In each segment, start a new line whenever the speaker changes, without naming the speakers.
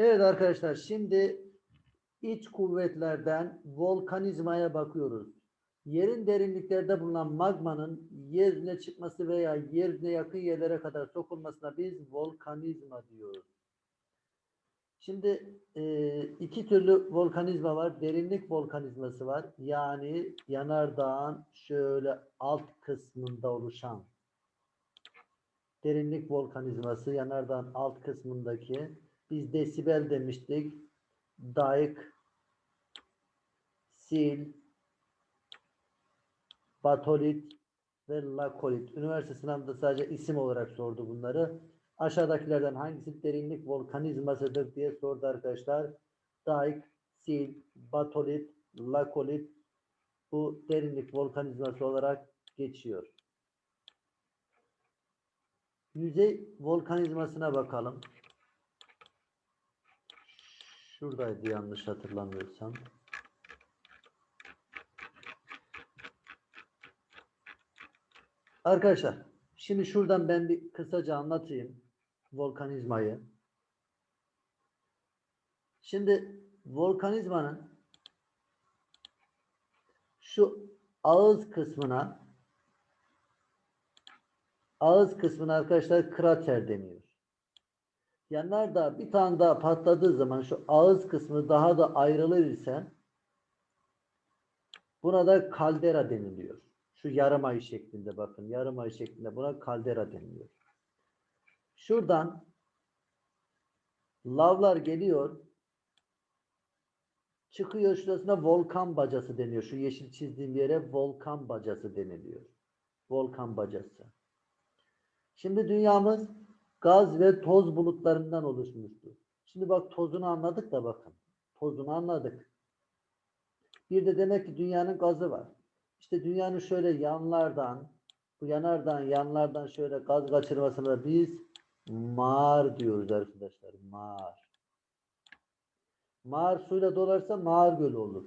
Evet arkadaşlar şimdi iç kuvvetlerden volkanizmaya bakıyoruz. Yerin derinliklerde bulunan magmanın yeryüzüne çıkması veya yeryüzüne yakın yerlere kadar sokulmasına biz volkanizma diyoruz. Şimdi e, iki türlü volkanizma var. Derinlik volkanizması var. Yani yanardağın şöyle alt kısmında oluşan derinlik volkanizması yanardağın alt kısmındaki biz desibel demiştik. Dayık, sil, batolit ve lakolit. Üniversite sınavında sadece isim olarak sordu bunları. Aşağıdakilerden hangisi derinlik volkanizmasıdır diye sordu arkadaşlar. Dayık, sil, batolit, lakolit bu derinlik volkanizması olarak geçiyor. Yüzey volkanizmasına bakalım. Şuradaydı yanlış hatırlamıyorsam. Arkadaşlar, şimdi şuradan ben bir kısaca anlatayım volkanizmayı. Şimdi volkanizmanın şu ağız kısmına ağız kısmına arkadaşlar krater deniyor. Yanardağ bir tane daha patladığı zaman şu ağız kısmı daha da ayrılır ise buna da kaldera deniliyor. Şu yarım ay şeklinde bakın. Yarım ay şeklinde buna kaldera deniliyor. Şuradan lavlar geliyor. Çıkıyor şurasına volkan bacası deniyor. Şu yeşil çizdiğim yere volkan bacası deniliyor. Volkan bacası. Şimdi dünyamız gaz ve toz bulutlarından oluşmuştur. Şimdi bak tozunu anladık da bakın. Tozunu anladık. Bir de demek ki dünyanın gazı var. İşte dünyanın şöyle yanlardan, bu yanardan, yanlardan şöyle gaz kaçırmasına biz mağar diyoruz arkadaşlar. Mağar. Mağar suyla dolarsa mağar gölü olur.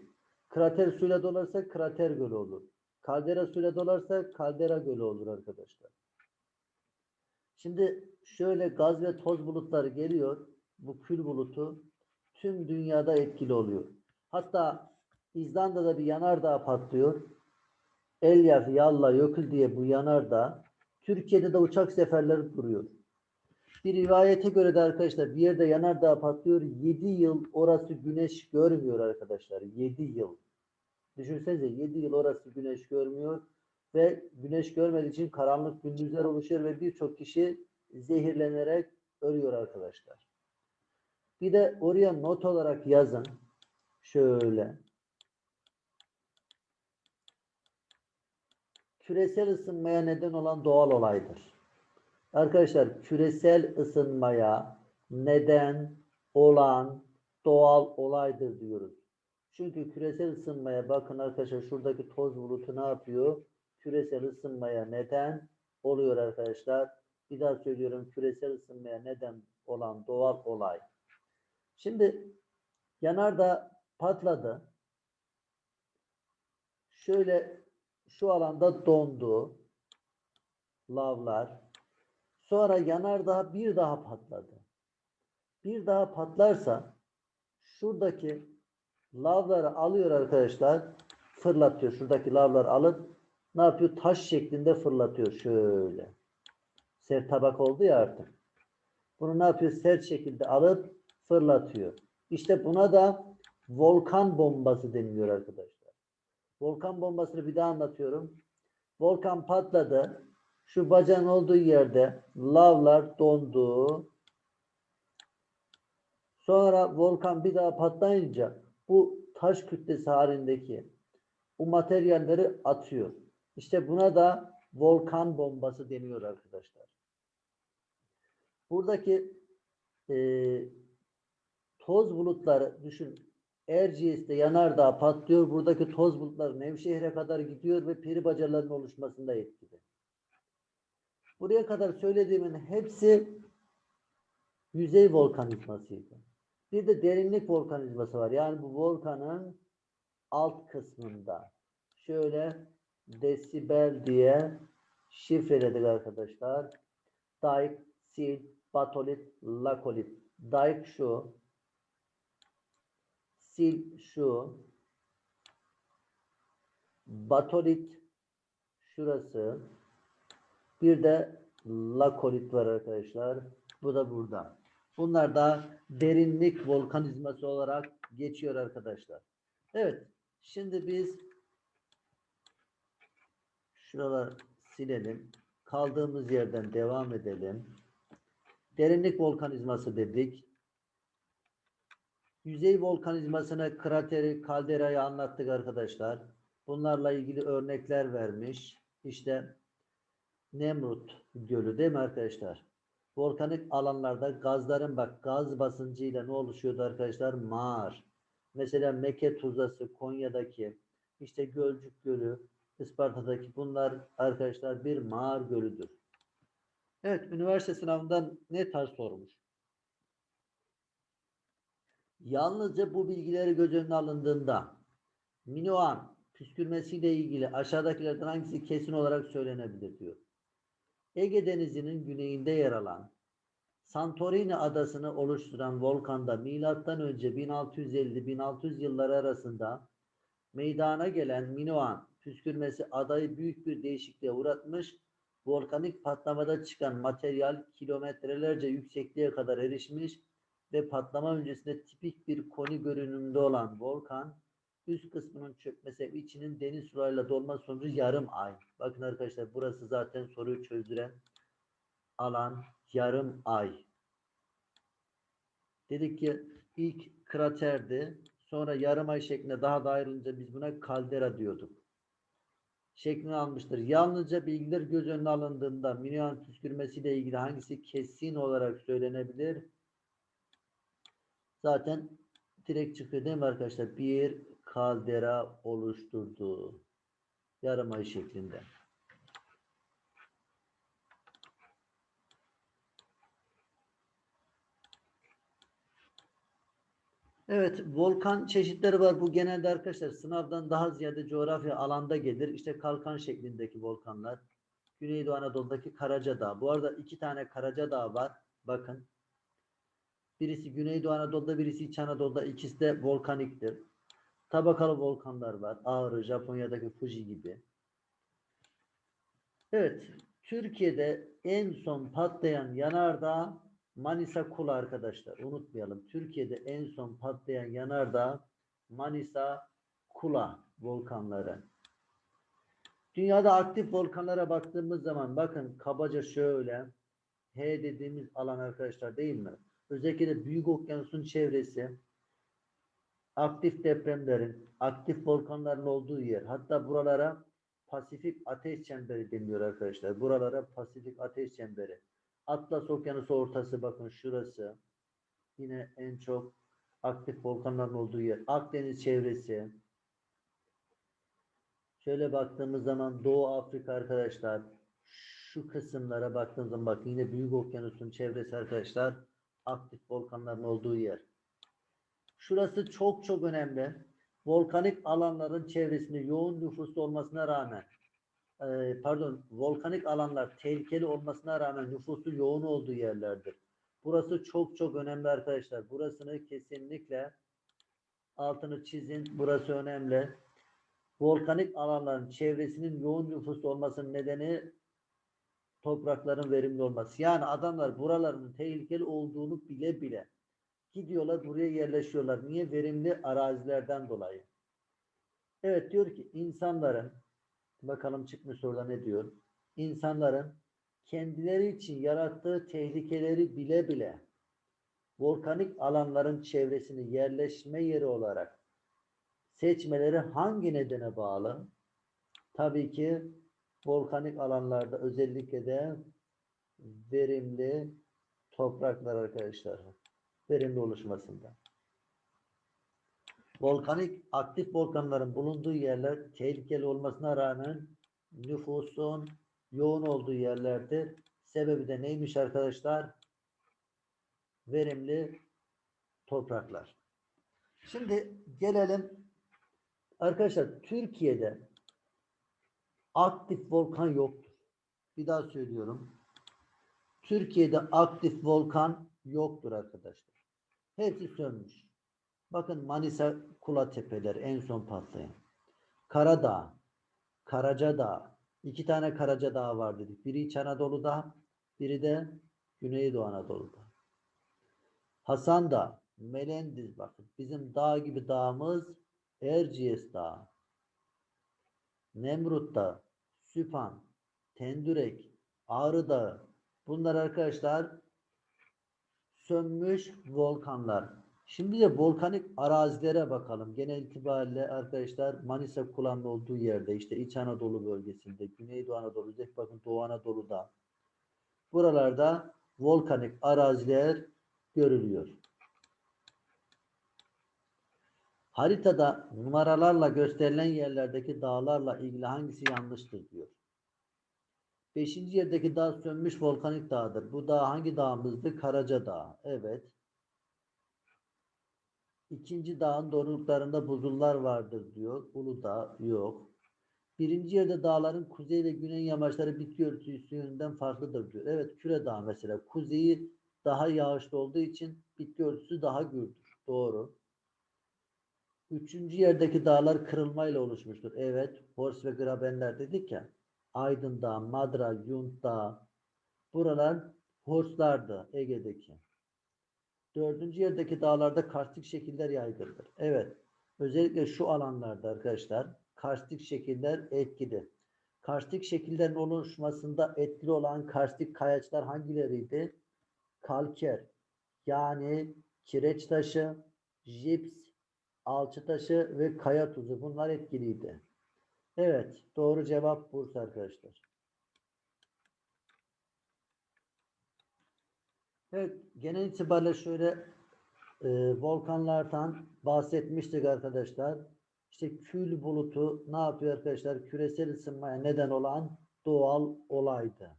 Krater suyla dolarsa krater gölü olur. Kaldera suyla dolarsa kaldera gölü olur arkadaşlar. Şimdi şöyle gaz ve toz bulutları geliyor. Bu kül bulutu tüm dünyada etkili oluyor. Hatta İzlanda'da bir yanardağ patlıyor. Elyaf, Yalla, Yökül diye bu yanardağ. Türkiye'de de uçak seferleri duruyor. Bir rivayete göre de arkadaşlar bir yerde yanardağ patlıyor. 7 yıl orası güneş görmüyor arkadaşlar. 7 yıl. Düşünsenize 7 yıl orası güneş görmüyor ve güneş görmediği için karanlık gündüzler oluşuyor ve birçok kişi zehirlenerek ölüyor arkadaşlar. Bir de oraya not olarak yazın. Şöyle. Küresel ısınmaya neden olan doğal olaydır. Arkadaşlar küresel ısınmaya neden olan doğal olaydır diyoruz. Çünkü küresel ısınmaya bakın arkadaşlar şuradaki toz bulutu ne yapıyor? Küresel ısınmaya neden oluyor arkadaşlar. Bir daha söylüyorum küresel ısınmaya neden olan doğal olay. Şimdi yanardağ patladı. Şöyle şu alanda dondu. Lavlar. Sonra yanardağ bir daha patladı. Bir daha patlarsa şuradaki lavları alıyor arkadaşlar. Fırlatıyor. Şuradaki lavları alıp ne yapıyor? Taş şeklinde fırlatıyor. Şöyle. Sert tabak oldu ya artık. Bunu ne yapıyor? Sert şekilde alıp fırlatıyor. İşte buna da volkan bombası deniliyor arkadaşlar. Volkan bombasını bir daha anlatıyorum. Volkan patladı. Şu bacağın olduğu yerde lavlar dondu. Sonra volkan bir daha patlayınca bu taş kütlesi halindeki bu materyalleri atıyor. İşte buna da volkan bombası deniyor arkadaşlar. Buradaki e, toz bulutları düşün. Erciyes'te yanardağ patlıyor. Buradaki toz bulutları Nevşehir'e kadar gidiyor ve peri bacalarının oluşmasında etkili. Buraya kadar söylediğimin hepsi yüzey volkanizmasıydı. Bir de derinlik volkanizması var. Yani bu volkanın alt kısmında. Şöyle desibel diye şifreledik arkadaşlar. Dayk, sil, batolit, lakolit. Dayk şu. sil şu. Batolit şurası. Bir de lakolit var arkadaşlar. Bu da burada. Bunlar da derinlik volkanizması olarak geçiyor arkadaşlar. Evet. Şimdi biz şuralar silelim. Kaldığımız yerden devam edelim. Derinlik volkanizması dedik. Yüzey volkanizmasına krateri, kalderayı anlattık arkadaşlar. Bunlarla ilgili örnekler vermiş. İşte Nemrut Gölü değil mi arkadaşlar? Volkanik alanlarda gazların bak gaz basıncıyla ne oluşuyordu arkadaşlar? Mağar. Mesela Meke Tuzlası Konya'daki işte Gölcük Gölü Isparta'daki bunlar arkadaşlar bir mağar gölüdür. Evet üniversite sınavından ne tarz sormuş? Yalnızca bu bilgileri göz önüne alındığında Minoan püskürmesiyle ilgili aşağıdakilerden hangisi kesin olarak söylenebilir diyor. Ege Denizi'nin güneyinde yer alan Santorini adasını oluşturan volkanda milattan önce 1650-1600 yılları arasında meydana gelen Minoan püskürmesi adayı büyük bir değişikliğe uğratmış. Volkanik patlamada çıkan materyal kilometrelerce yüksekliğe kadar erişmiş ve patlama öncesinde tipik bir koni görünümünde olan volkan üst kısmının çökmesi içinin deniz sularıyla dolma sonucu yarım ay. Bakın arkadaşlar burası zaten soruyu çözdüren alan yarım ay. Dedik ki ilk kraterdi. Sonra yarım ay şeklinde daha da ayrılınca biz buna kaldera diyorduk. Şeklini almıştır. Yalnızca bilgiler göz önüne alındığında Minoan püskürmesiyle ilgili hangisi kesin olarak söylenebilir? Zaten direkt çıkıyor değil mi arkadaşlar? Bir kaldera oluşturdu. Yarım ay şeklinde. Evet, volkan çeşitleri var. Bu genelde arkadaşlar sınavdan daha ziyade coğrafya alanda gelir. İşte kalkan şeklindeki volkanlar. Güneydoğu Anadolu'daki Karacadağ. Bu arada iki tane Karacadağ var. Bakın. Birisi Güneydoğu Anadolu'da, birisi İç Anadolu'da. İkisi de volkaniktir. Tabakalı volkanlar var. Ağrı, Japonya'daki Fuji gibi. Evet, Türkiye'de en son patlayan yanardağ Manisa Kula arkadaşlar. Unutmayalım. Türkiye'de en son patlayan yanardağ Manisa Kula volkanları. Dünyada aktif volkanlara baktığımız zaman bakın kabaca şöyle H dediğimiz alan arkadaşlar değil mi? Özellikle de Büyük Okyanus'un çevresi aktif depremlerin, aktif volkanların olduğu yer. Hatta buralara Pasifik Ateş Çemberi deniyor arkadaşlar. Buralara Pasifik Ateş Çemberi. Atlas Okyanusu ortası bakın şurası. Yine en çok aktif volkanların olduğu yer. Akdeniz çevresi. Şöyle baktığımız zaman Doğu Afrika arkadaşlar. Şu kısımlara baktığımız zaman bakın yine Büyük Okyanus'un çevresi arkadaşlar. Aktif volkanların olduğu yer. Şurası çok çok önemli. Volkanik alanların çevresinde yoğun nüfuslu olmasına rağmen e, pardon volkanik alanlar tehlikeli olmasına rağmen nüfusu yoğun olduğu yerlerdir. Burası çok çok önemli arkadaşlar. Burasını kesinlikle altını çizin. Burası önemli. Volkanik alanların çevresinin yoğun nüfuslu olmasının nedeni toprakların verimli olması. Yani adamlar buraların tehlikeli olduğunu bile bile gidiyorlar buraya yerleşiyorlar. Niye? Verimli arazilerden dolayı. Evet diyor ki insanların Bakalım çıkmış soruda ne diyor? İnsanların kendileri için yarattığı tehlikeleri bile bile volkanik alanların çevresini yerleşme yeri olarak seçmeleri hangi nedene bağlı? Tabii ki volkanik alanlarda özellikle de verimli topraklar arkadaşlar. Verimli oluşmasında. Volkanik aktif volkanların bulunduğu yerler tehlikeli olmasına rağmen nüfusun yoğun olduğu yerlerdir. Sebebi de neymiş arkadaşlar? Verimli topraklar. Şimdi gelelim arkadaşlar Türkiye'de aktif volkan yoktur. Bir daha söylüyorum. Türkiye'de aktif volkan yoktur arkadaşlar. Hepsi sönmüş. Bakın Manisa Kula Tepeleri en son patlayan. Karadağ, Karacadağ. iki tane Karacadağ var dedik. Biri İç Anadolu'da, biri de Güneydoğu Anadolu'da. Hasan Dağ, Melendiz bakın. Bizim dağ gibi dağımız Erciyes Dağı. Nemrut Dağı, Süphan, Tendürek, Ağrı Dağı. Bunlar arkadaşlar sönmüş volkanlar. Şimdi de volkanik arazilere bakalım. Genel itibariyle arkadaşlar Manisa kullanma olduğu yerde işte İç Anadolu bölgesinde, Güneydoğu Anadolu, özellikle bakın Doğu Anadolu'da. Buralarda volkanik araziler görülüyor. Haritada numaralarla gösterilen yerlerdeki dağlarla ilgili hangisi yanlıştır diyor. Beşinci yerdeki dağ sönmüş volkanik dağdır. Bu dağ hangi dağımızdı? Karaca Dağı. Evet. İkinci dağın doruklarında buzullar vardır diyor. Uludağ yok. Birinci yerde dağların kuzey ve güney yamaçları bitki örtüsü yönünden farklıdır diyor. Evet Küre Dağı mesela. Kuzeyi daha yağışlı olduğu için bitki örtüsü daha gürdür. Doğru. Üçüncü yerdeki dağlar kırılmayla oluşmuştur. Evet. Hors ve Grabenler dedik ya. Aydın Dağı, Madra, Yunt Dağı. Buralar horslardı Ege'deki. Dördüncü yerdeki dağlarda karstik şekiller yaygındır. Evet. Özellikle şu alanlarda arkadaşlar karstik şekiller etkili. Karstik şekillerin oluşmasında etkili olan karstik kayaçlar hangileriydi? Kalker, yani kireç taşı, jips, alçı taşı ve kaya tuzu bunlar etkiliydi. Evet, doğru cevap Bursa arkadaşlar. Evet, genel itibariyle şöyle e, volkanlardan bahsetmiştik arkadaşlar. İşte kül bulutu ne yapıyor arkadaşlar? Küresel ısınmaya neden olan doğal olaydı.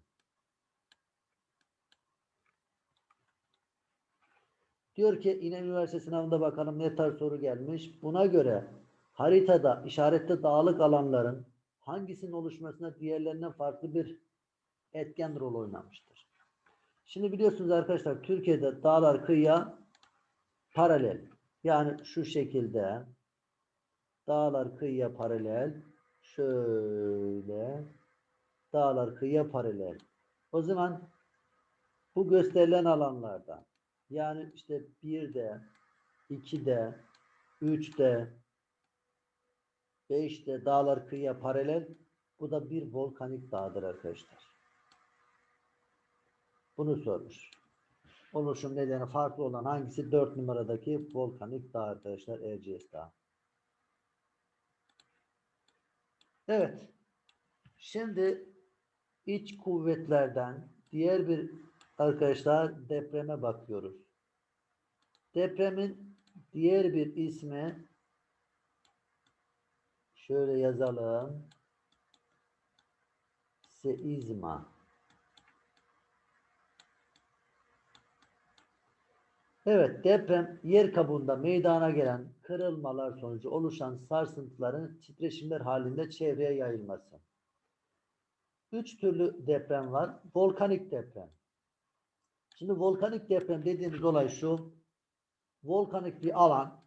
Diyor ki İnönü Üniversitesi sınavında bakalım ne tarz soru gelmiş. Buna göre haritada işaretli dağlık alanların hangisinin oluşmasına diğerlerinden farklı bir etken rol oynamıştır. Şimdi biliyorsunuz arkadaşlar Türkiye'de dağlar kıyıya paralel. Yani şu şekilde dağlar kıyıya paralel. Şöyle dağlar kıyıya paralel. O zaman bu gösterilen alanlarda yani işte 1'de, 2'de, 3'de, 5'te dağlar kıyıya paralel. Bu da bir volkanik dağdır arkadaşlar. Bunu sormuş. Oluşum nedeni farklı olan hangisi? 4 numaradaki volkanik dağ arkadaşlar. Erciyes Dağı. Evet. Şimdi iç kuvvetlerden diğer bir arkadaşlar depreme bakıyoruz. Depremin diğer bir ismi şöyle yazalım. Seizma. Evet, deprem yer kabuğunda meydana gelen kırılmalar sonucu oluşan sarsıntıların titreşimler halinde çevreye yayılması. Üç türlü deprem var. Volkanik deprem. Şimdi volkanik deprem dediğimiz olay şu. Volkanik bir alan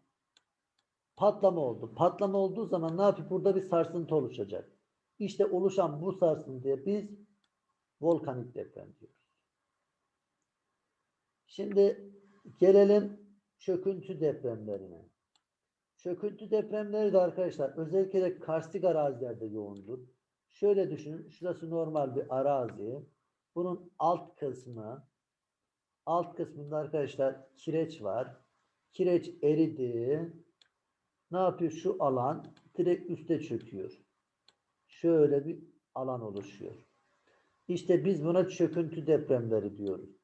patlama oldu. Patlama olduğu zaman ne yapıyor? Burada bir sarsıntı oluşacak. İşte oluşan bu sarsıntıya biz volkanik deprem diyoruz. Şimdi Gelelim çöküntü depremlerine. Çöküntü depremleri de arkadaşlar özellikle karstik arazilerde yoğundur. Şöyle düşünün. Şurası normal bir arazi. Bunun alt kısmı alt kısmında arkadaşlar kireç var. Kireç eridi. Ne yapıyor? Şu alan direkt üste çöküyor. Şöyle bir alan oluşuyor. İşte biz buna çöküntü depremleri diyoruz.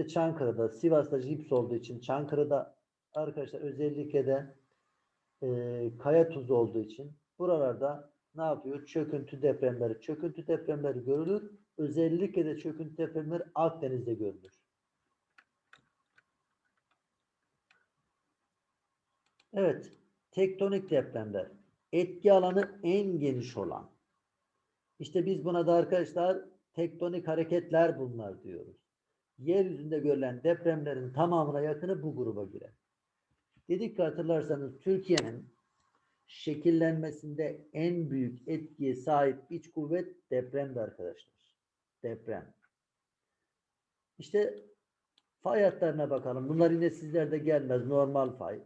İşte Çankırı'da, Sivas'ta cips olduğu için Çankırı'da arkadaşlar özellikle de e, kaya tuzu olduğu için buralarda ne yapıyor? Çöküntü depremleri. Çöküntü depremleri görülür. Özellikle de çöküntü depremleri Akdeniz'de görülür. Evet. Tektonik depremler. Etki alanı en geniş olan. İşte biz buna da arkadaşlar tektonik hareketler bunlar diyoruz yeryüzünde görülen depremlerin tamamına yakını bu gruba girer. Dedik ki hatırlarsanız Türkiye'nin şekillenmesinde en büyük etkiye sahip iç kuvvet depremdi arkadaşlar. Deprem. İşte fay hatlarına bakalım. Bunlar yine sizlerde gelmez. Normal fay,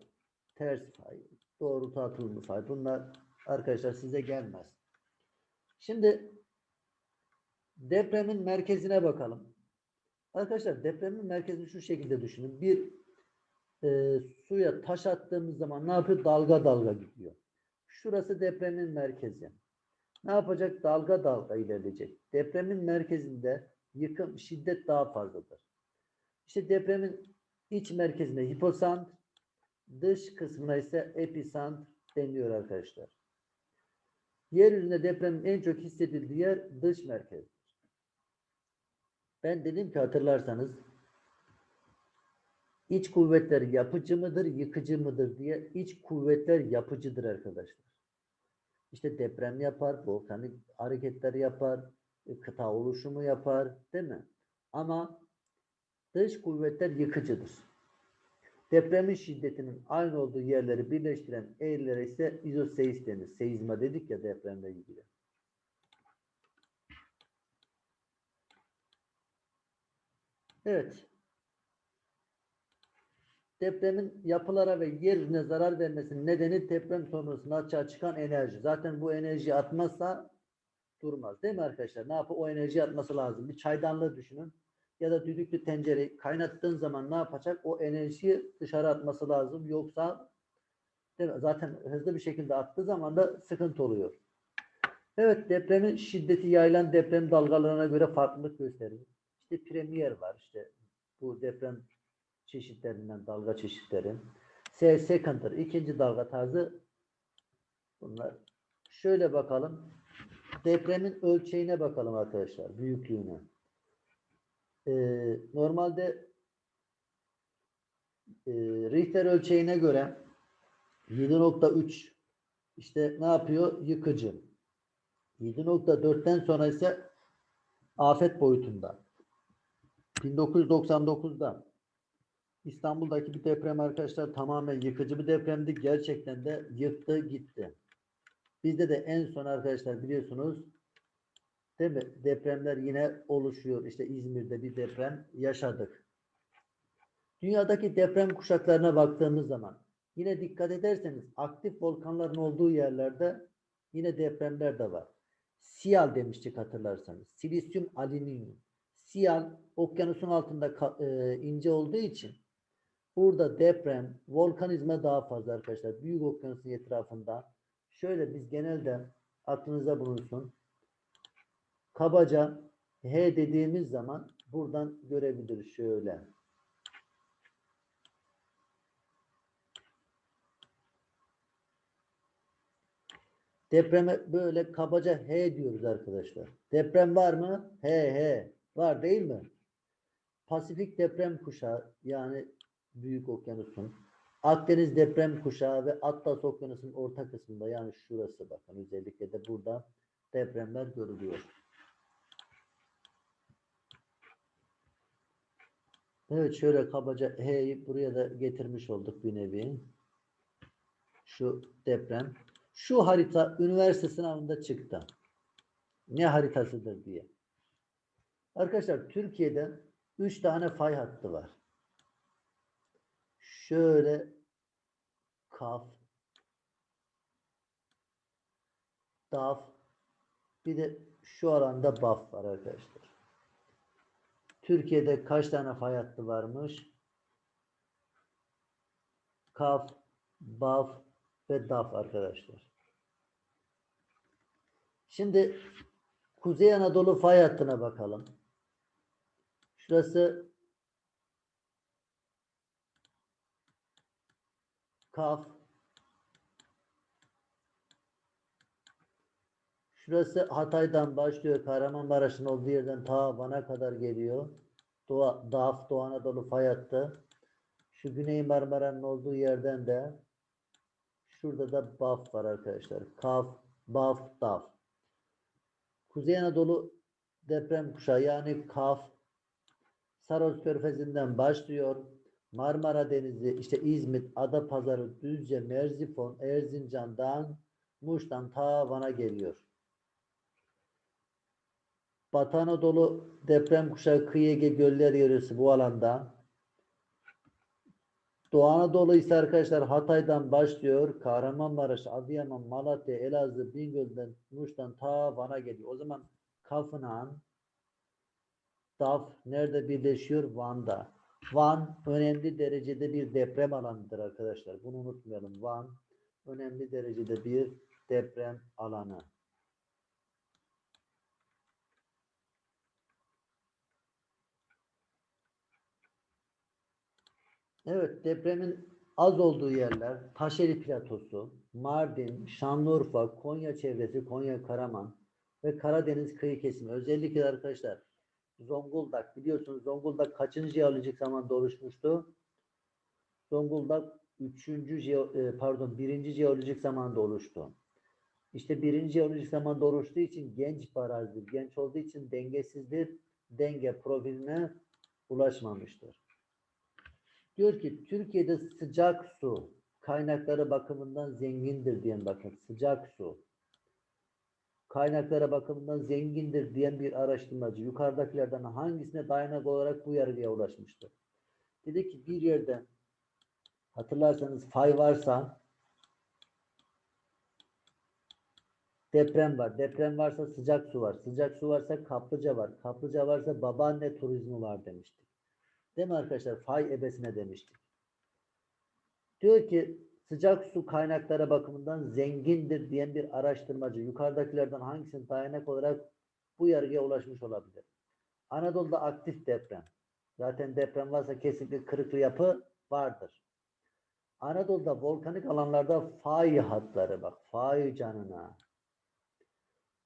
ters fay, doğru atılımlı fay. Bunlar arkadaşlar size gelmez. Şimdi depremin merkezine bakalım. Arkadaşlar depremin merkezini şu şekilde düşünün. Bir e, suya taş attığımız zaman ne yapıyor? Dalga dalga gidiyor. Şurası depremin merkezi. Ne yapacak? Dalga dalga ilerleyecek. Depremin merkezinde yıkım, şiddet daha fazladır. İşte depremin iç merkezinde hiposant, dış kısmına ise episant deniyor arkadaşlar. Yeryüzünde depremin en çok hissedildiği yer dış merkezdir. Ben dedim ki hatırlarsanız iç kuvvetler yapıcı mıdır, yıkıcı mıdır diye iç kuvvetler yapıcıdır arkadaşlar. İşte deprem yapar, volkanik hareketler yapar, e, kıta oluşumu yapar, değil mi? Ama dış kuvvetler yıkıcıdır. Depremin şiddetinin aynı olduğu yerleri birleştiren eğrilere ise izoseis denir. Seizma dedik ya depremle ilgili. Evet. Depremin yapılara ve yeryüzüne zarar vermesinin nedeni deprem sonrasında açığa çıkan enerji. Zaten bu enerji atmazsa durmaz. Değil mi arkadaşlar? Ne yapı? O enerji atması lazım. Bir çaydanlığı düşünün. Ya da düdüklü tencereyi kaynattığın zaman ne yapacak? O enerjiyi dışarı atması lazım. Yoksa zaten hızlı bir şekilde attığı zaman da sıkıntı oluyor. Evet depremin şiddeti yayılan deprem dalgalarına göre farklılık gösterir. İşte premier var işte bu deprem çeşitlerinden dalga çeşitleri. S second'dır. ikinci dalga tarzı bunlar. Şöyle bakalım. Depremin ölçeğine bakalım arkadaşlar. Büyüklüğüne. Ee, normalde e, Richter ölçeğine göre 7.3 işte ne yapıyor? Yıkıcı. 7.4'ten sonra ise afet boyutunda. 1999'da İstanbul'daki bir deprem arkadaşlar tamamen yıkıcı bir depremdi. Gerçekten de yıktı gitti. Bizde de en son arkadaşlar biliyorsunuz değil mi? Depremler yine oluşuyor. İşte İzmir'de bir deprem yaşadık. Dünyadaki deprem kuşaklarına baktığımız zaman yine dikkat ederseniz aktif volkanların olduğu yerlerde yine depremler de var. Siyal demiştik hatırlarsanız. Silisyum alüminyum. Siyal okyanusun altında e, ince olduğu için burada deprem, volkanizma daha fazla arkadaşlar. Büyük okyanusun etrafında. Şöyle biz genelde aklınıza bulunsun. Kabaca H dediğimiz zaman buradan görebiliriz şöyle. Depreme böyle kabaca H diyoruz arkadaşlar. Deprem var mı? He he. Var değil mi? Pasifik deprem kuşağı yani Büyük Okyanus'un Akdeniz deprem kuşağı ve Atlas Okyanus'un orta kısmında yani şurası bakın özellikle de burada depremler görülüyor. Evet şöyle kabaca H'yi buraya da getirmiş olduk bir nevi. Şu deprem. Şu harita üniversite sınavında çıktı. Ne haritasıdır diye. Arkadaşlar Türkiye'de 3 tane fay hattı var. Şöyle kaf, daf, bir de şu alanda baf var arkadaşlar. Türkiye'de kaç tane fay hattı varmış? Kaf, baf ve daf arkadaşlar. Şimdi Kuzey Anadolu fay hattına bakalım. Şurası Kaf. Şurası Hatay'dan başlıyor. Kahramanmaraş'ın olduğu yerden ta Van'a kadar geliyor. Doğa, Daf, Doğu Anadolu fay. Şu Güney Marmara'nın olduğu yerden de şurada da Baf var arkadaşlar. Kaf, Baf, Daf. Kuzey Anadolu deprem kuşağı yani Kaf, Saros Körfezi'nden başlıyor. Marmara Denizi, işte İzmit, Adapazarı, Düzce, Merzifon, Erzincan'dan, Muş'tan ta Van'a geliyor. Batı Anadolu deprem kuşağı kıyı Ege göller yöresi bu alanda. Doğu Anadolu ise arkadaşlar Hatay'dan başlıyor. Kahramanmaraş, Adıyaman, Malatya, Elazığ, Bingöl'den, Muş'tan ta Van'a geliyor. O zaman Kafınan, DAF nerede birleşiyor? Van'da. Van önemli derecede bir deprem alanıdır arkadaşlar. Bunu unutmayalım. Van önemli derecede bir deprem alanı. Evet, depremin az olduğu yerler Taşeli Platosu, Mardin, Şanlıurfa, Konya çevresi, Konya Karaman ve Karadeniz kıyı kesimi. Özellikle arkadaşlar Zonguldak biliyorsunuz Zonguldak kaçıncı jeolojik zamanda oluşmuştu? Zonguldak 3. jeo- e, pardon 1. jeolojik zamanda oluştu. İşte birinci jeolojik zamanda oluştuğu için genç barajdır. Genç olduğu için dengesizdir. Denge profiline ulaşmamıştır. Diyor ki Türkiye'de sıcak su kaynakları bakımından zengindir diyen bakın sıcak su kaynakları bakımından zengindir diyen bir araştırmacı yukarıdakilerden hangisine dayanak olarak bu yargıya ulaşmıştır? Dedi ki bir yerde hatırlarsanız fay varsa deprem var. Deprem varsa sıcak su var. Sıcak su varsa kaplıca var. Kaplıca varsa babaanne turizmi var demiştik. Değil mi arkadaşlar? Fay ebesine demiştik. Diyor ki sıcak su kaynakları bakımından zengindir diyen bir araştırmacı yukarıdakilerden hangisinin dayanak olarak bu yargıya ulaşmış olabilir? Anadolu'da aktif deprem. Zaten deprem varsa kesinlikle kırıklı yapı vardır. Anadolu'da volkanik alanlarda fay hatları bak fay canına.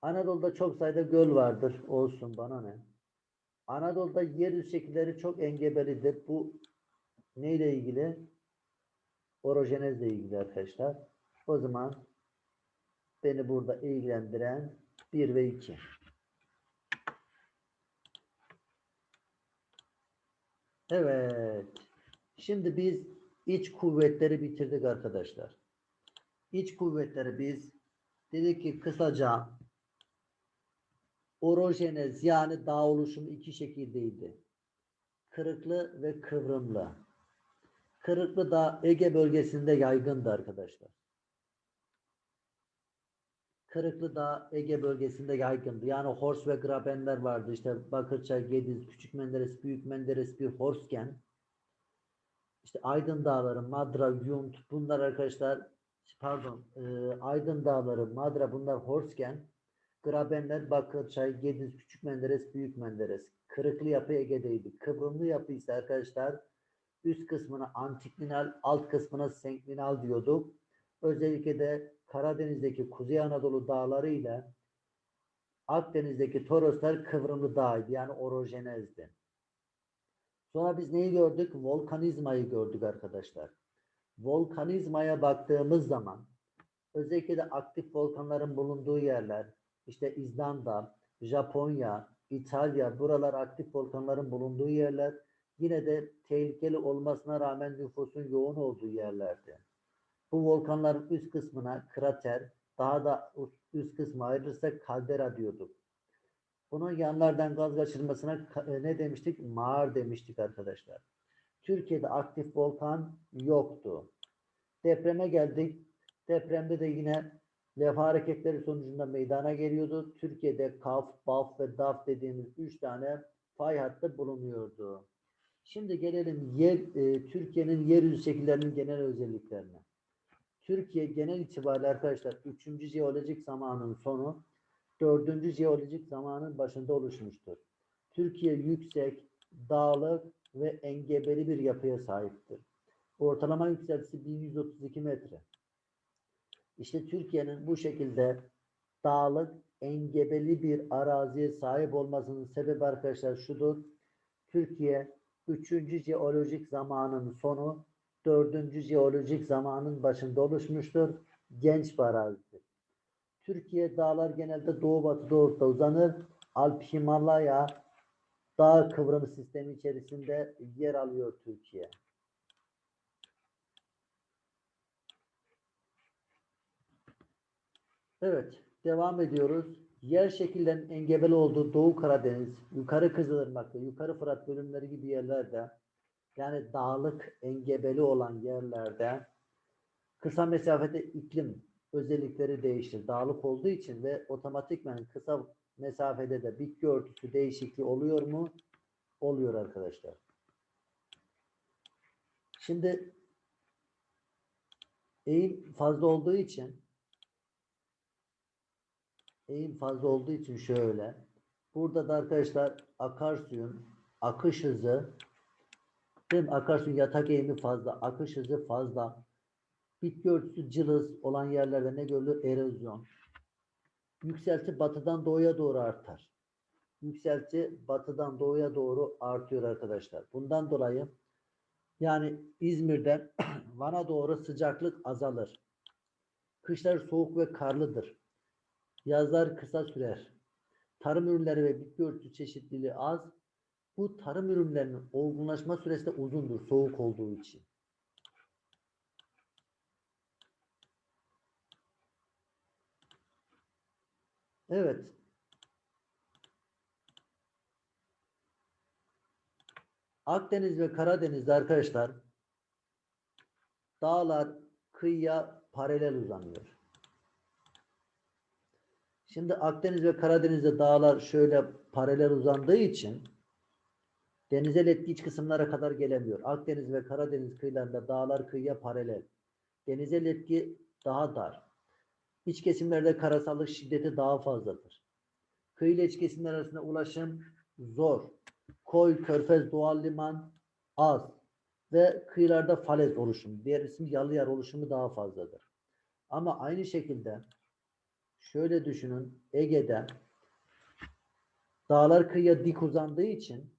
Anadolu'da çok sayıda göl vardır. Olsun bana ne? Anadolu'da yeryüzü şekilleri çok engebelidir. Bu neyle ilgili? Orojenezle ilgili arkadaşlar. O zaman beni burada ilgilendiren 1 ve 2. Evet. Şimdi biz iç kuvvetleri bitirdik arkadaşlar. İç kuvvetleri biz dedik ki kısaca orojenez yani dağ oluşumu iki şekildeydi. Kırıklı ve kıvrımlı. Kırıklı da Ege bölgesinde yaygındı arkadaşlar. Kırıklı da Ege bölgesinde yaygındı. Yani Hors ve Grabenler vardı. İşte Bakırçay, Gediz, Küçük Menderes, Büyük Menderes bir Horsken. İşte Aydın Dağları, Madra, Yunt bunlar arkadaşlar pardon e, Aydın Dağları, Madra bunlar Horsken. Grabenler, Bakırçay, Gediz, Küçük Menderes, Büyük Menderes. Kırıklı yapı Ege'deydi. Kıvrımlı yapı ise arkadaşlar üst kısmına antiklinal, alt kısmına senklinal diyorduk. Özellikle de Karadeniz'deki Kuzey Anadolu dağları ile Akdeniz'deki Toroslar kıvrımlı dağydı. Yani orojenezdi. Sonra biz neyi gördük? Volkanizmayı gördük arkadaşlar. Volkanizmaya baktığımız zaman özellikle de aktif volkanların bulunduğu yerler işte İzlanda, Japonya, İtalya buralar aktif volkanların bulunduğu yerler. Yine de tehlikeli olmasına rağmen nüfusun yoğun olduğu yerlerdi. Bu volkanların üst kısmına krater, daha da üst kısmı ayrılırsa kaldera diyorduk. Bunun yanlardan gaz kaçırmasına ka- e, ne demiştik? Mağar demiştik arkadaşlar. Türkiye'de aktif volkan yoktu. Depreme geldik. Depremde de yine levha hareketleri sonucunda meydana geliyordu. Türkiye'de Kaf, Baf ve Daf dediğimiz üç tane fay hattı bulunuyordu. Şimdi gelelim yer, e, Türkiye'nin yeryüzü şekillerinin genel özelliklerine. Türkiye genel itibariyle arkadaşlar 3. jeolojik zamanın sonu 4. jeolojik zamanın başında oluşmuştur. Türkiye yüksek, dağlık ve engebeli bir yapıya sahiptir. Ortalama yükseltisi 1132 metre. İşte Türkiye'nin bu şekilde dağlık, engebeli bir araziye sahip olmasının sebebi arkadaşlar şudur. Türkiye 3. jeolojik zamanın sonu 4. jeolojik zamanın başında oluşmuştur. Genç bir arazidir. Türkiye dağlar genelde doğu batı doğuda uzanır. Alp Himalaya dağ kıvrımı sistemi içerisinde yer alıyor Türkiye. Evet, devam ediyoruz. Yer şekillerinin engebeli olduğu Doğu Karadeniz, yukarı Kızılırmak ve yukarı Fırat bölümleri gibi yerlerde yani dağlık engebeli olan yerlerde kısa mesafede iklim özellikleri değişir. Dağlık olduğu için ve otomatikman kısa mesafede de bitki örtüsü değişikliği oluyor mu? Oluyor arkadaşlar. Şimdi eğim fazla olduğu için eğim fazla olduğu için şöyle. Burada da arkadaşlar akarsuyun akış hızı değil mi? Akarsuyun yatak eğimi fazla, akış hızı fazla. Bitki örtüsü cılız olan yerlerde ne görülür? Erozyon. Yükselti batıdan doğuya doğru artar. Yükselti batıdan doğuya doğru artıyor arkadaşlar. Bundan dolayı yani İzmir'de Van'a doğru sıcaklık azalır. Kışlar soğuk ve karlıdır. Yazlar kısa sürer. Tarım ürünleri ve bitki örtüsü çeşitliliği az. Bu tarım ürünlerinin olgunlaşma süresi de uzundur soğuk olduğu için. Evet. Akdeniz ve Karadeniz'de arkadaşlar dağlar kıyıya paralel uzanıyor. Şimdi Akdeniz ve Karadeniz'de dağlar şöyle paralel uzandığı için denizel etki iç kısımlara kadar gelemiyor. Akdeniz ve Karadeniz kıyılarında dağlar kıyıya paralel. Denizel etki daha dar. İç kesimlerde karasallık şiddeti daha fazladır. Kıyı ile iç kesimler arasında ulaşım zor. Koy, körfez, doğal liman az. Ve kıyılarda falez oluşumu, diğer ismi yalı yer oluşumu daha fazladır. Ama aynı şekilde şöyle düşünün Ege'de dağlar kıyıya dik uzandığı için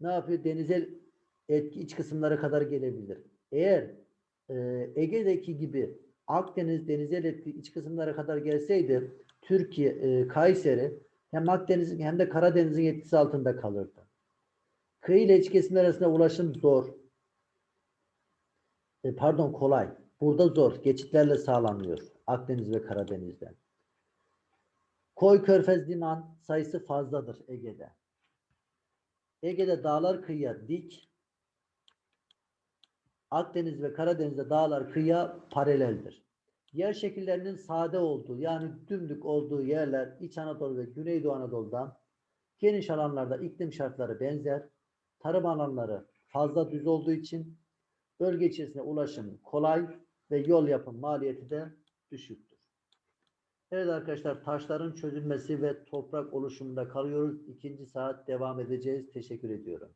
ne yapıyor? Denizel etki iç kısımlara kadar gelebilir. Eğer e, Ege'deki gibi Akdeniz denizel etki iç kısımlara kadar gelseydi Türkiye, e, Kayseri hem Akdeniz'in hem de Karadeniz'in etkisi altında kalırdı. Kıyı ile iç kesimler arasında ulaşım zor. E, pardon kolay. Burada zor. Geçitlerle sağlanıyor. Akdeniz ve Karadeniz'de. Koy Körfez liman sayısı fazladır Ege'de. Ege'de dağlar kıyıya dik. Akdeniz ve Karadeniz'de dağlar kıyıya paraleldir. Yer şekillerinin sade olduğu yani dümdük olduğu yerler İç Anadolu ve Güneydoğu Anadolu'dan geniş alanlarda iklim şartları benzer. Tarım alanları fazla düz olduğu için bölge içerisinde ulaşım kolay ve yol yapım maliyeti de düşüktür. Evet arkadaşlar taşların çözülmesi ve toprak oluşumunda kalıyoruz. İkinci saat devam edeceğiz. Teşekkür ediyorum.